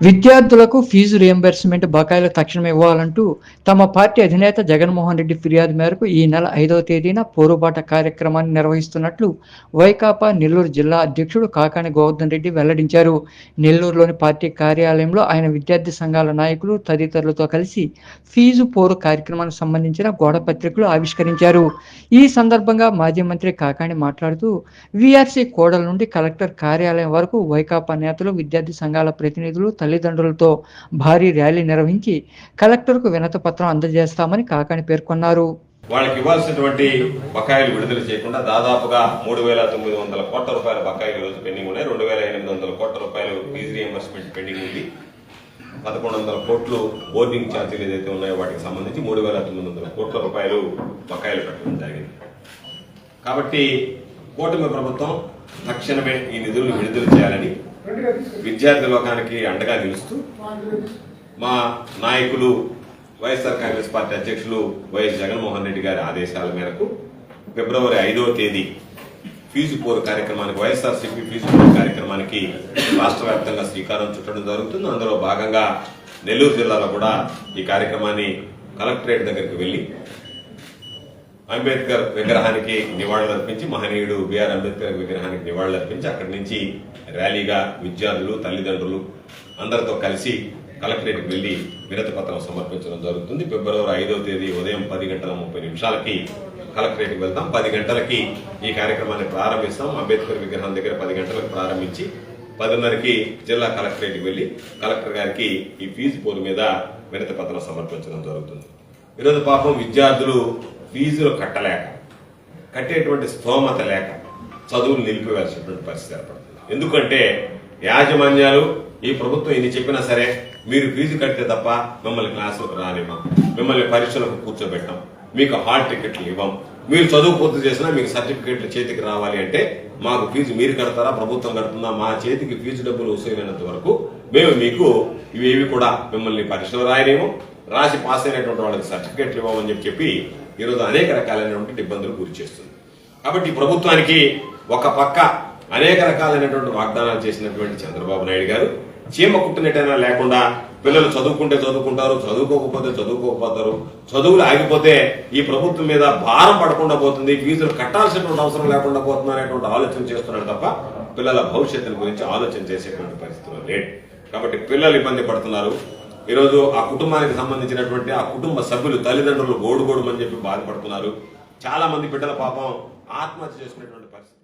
విద్యార్థులకు fee reimbursement బకాయిలు తక్షణం ఇవ్వాలంటూ తమ పార్టీ అధినేత జగన్మోహన్ రెడ్డి ఫిర్యాదు మేరకు ఈ నెల ఐదవ తేదీన పోరుబాట కార్యక్రమాన్ని నిర్వహిస్తున్నట్లు వైకాపా నెల్లూరు జిల్లా అధ్యక్షుడు కాకాని గోవర్ధన్ రెడ్డి వెల్లడించారు. నెల్లూరులోని పార్టీ కార్యాలయంలో ఆయన విద్యార్థి సంఘాల నాయకులు తదితరులతో కలిసి ఫీజు పోరు కార్యక్రమానికి సంబంధించిన గోడపత్రికలు ఆవిష్కరించారు. ఈ సందర్భంగా మాజీ మంత్రి కాకాని మాట్లాడుతూ వీఆర్సీ కోడల నుండి కలెక్టర్ కార్యాలయం వరకు వైకాపా నేతలు విద్యార్థి సంఘాల ప్రతినిధులు తల్లిదండ్రులతో భారీ ర్యాలీ నిర్వహించి కలెక్టర్కు వినతి పత్రం అందజేస్తామని కాకాని పేర్కొన్నారు. వాళ్ళకి ఇవ్వాల్సినటువంటి బకాయిలు విడుదల చేయకుండా దాదాపుగా మూడు వేల తొమ్మిది వందల కోట్ల రూపాయల బకాయిలు రోజు పెండింగ్ ఉన్నాయి. రెండు వేల ఎనిమిది వందల కోట్ల రూపాయలు ఫీజు రియంబర్స్మెంట్ పెండింగ్ ఉంది. పదకొండు వందల కోట్లు బోర్డింగ్ ఛార్జీలు ఏదైతే ఉన్నాయో వాటికి సంబంధించి మూడు వేల తొమ్మిది వందల కోట్ల రూపాయలు బకాయిలు పెట్టడం జరిగింది. కాబట్టి కూటమి ప్రభుత్వం తక్షణమే ఈ నిధులను విడుదల చేయాలని విద్యార్థి లోకానికి అండగా నిలుస్తూ మా నాయకులు వైఎస్ఆర్ కాంగ్రెస్ పార్టీ అధ్యక్షులు వైఎస్ జగన్మోహన్ రెడ్డి గారి ఆదేశాల మేరకు ఫిబ్రవరి ఐదవ తేదీ ఫీజు పోరు కార్యక్రమానికి వైఎస్ఆర్ సిపి ఫీజు పోరు కార్యక్రమానికి రాష్ట్ర వ్యాప్తంగా శ్రీకారం చుట్టడం జరుగుతుంది. అందులో భాగంగా నెల్లూరు జిల్లాలో కూడా ఈ కార్యక్రమాన్ని కలెక్టరేట్ దగ్గరికి వెళ్ళి అంబేద్కర్ విగ్రహానికి నివాళులర్పించి మహనీయుడు బిఆర్ అంబేద్కర్ విగ్రహానికి నివాళులర్పించి అక్కడి నుంచి ర్యాలీగా విద్యార్థులు తల్లిదండ్రులు అందరితో కలిసి కలెక్టరేట్కి వెళ్ళి వినతి పత్రం సమర్పించడం జరుగుతుంది. ఫిబ్రవరి ఐదవ తేదీ ఉదయం పది గంటల ముప్పై నిమిషాలకి కలెక్టరేట్కి వెళ్తాం. పది గంటలకి ఈ కార్యక్రమాన్ని ప్రారంభిస్తాం. అంబేద్కర్ విగ్రహం దగ్గర పది గంటలకు ప్రారంభించి పదిన్నరకి జిల్లా కలెక్టరేట్కి వెళ్ళి కలెక్టర్ గారికి ఈ ఫీజు పోరు మీద వినతి పత్రం సమర్పించడం జరుగుతుంది. ఈరోజు పాపం విద్యార్థులు ఫీజులు కట్టలేక కట్టేటువంటి స్తోమత లేక చదువులు నిలిపివేసినటువంటి పరిస్థితి ఏర్పడుతుంది. ఎందుకంటే యాజమాన్యాలు ఈ ప్రభుత్వం ఇది చెప్పినా సరే మీరు ఫీజు కడితే తప్ప మిమ్మల్ని క్లాసులకు రానివ్వం మిమ్మల్ని పరీక్షలకు కూర్చోబెట్టాం మీకు హాల్ టికెట్లు ఇవ్వం. మీరు చదువు పూర్తి చేసినా మీకు సర్టిఫికెట్లు చేతికి రావాలి అంటే మాకు ఫీజు మీరు కడతారా ప్రభుత్వం కడుతుందా? మా చేతికి ఫీజు డబ్బులు వసూలైనంత వరకు మేము మీకు ఇవేవి కూడా మిమ్మల్ని పరీక్షలు రాయలేము. రాసి పాస్ అయినటువంటి వాళ్ళకి సర్టిఫికెట్లు ఇవ్వమని చెప్పి చెప్పి ఈరోజు అనేక రకాలైనటువంటి ఇబ్బందులు గురి చేస్తుంది. కాబట్టి ప్రభుత్వానికి ఒక పక్క అనేక రకాలైనటువంటి వాగ్దానాలు చేసినటువంటి చంద్రబాబు నాయుడు గారు చీమ కుట్టినట్టైనా లేకుండా పిల్లలు చదువుకుంటే చదువుకుంటారు చదువుకోకపోతే చదువుకోకపోతారు చదువులు ఆగిపోతే ఈ ప్రభుత్వం మీద భారం పడకుండా పోతుంది ఫీజులు కట్టాల్సినటువంటి అవసరం లేకుండా పోతుంది అనేటువంటి ఆలోచన చేస్తున్నాడు తప్ప పిల్లల భవిష్యత్తుల గురించి ఆలోచన చేసేటువంటి పరిస్థితులు లేదు కాబట్టి పిల్లలు ఇబ్బంది పడుతున్నారు ఈరోజు ఆ కుటుంబానికి సంబంధించినటువంటి ఆ కుటుంబ సభ్యులు తల్లిదండ్రులు గోడుగోడుమని చెప్పి బాధపడుతున్నారు. చాలా మంది బిడ్డల పాపం ఆత్మహత్య చేసుకునేటువంటి పరిస్థితి.